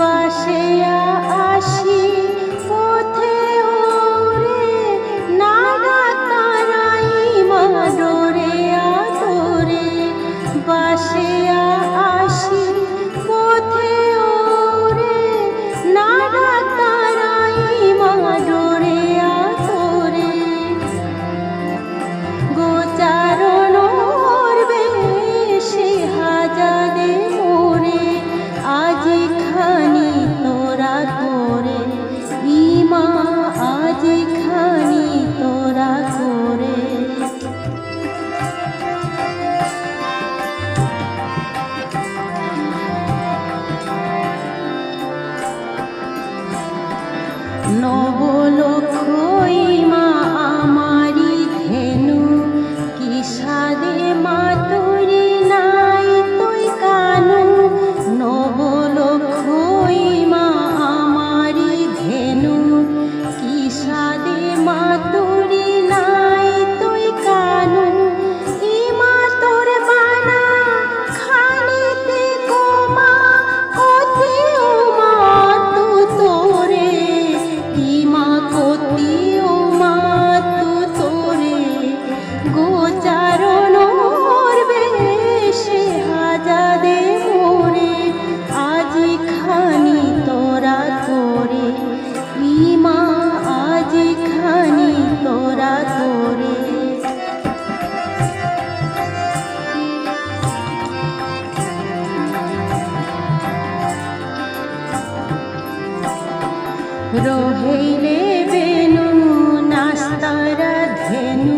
বাসে novo. রোহিণে বেনু নাস্তারা ধেনু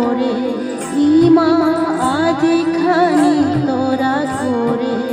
করে ইমা আজ খানি তোরা করে।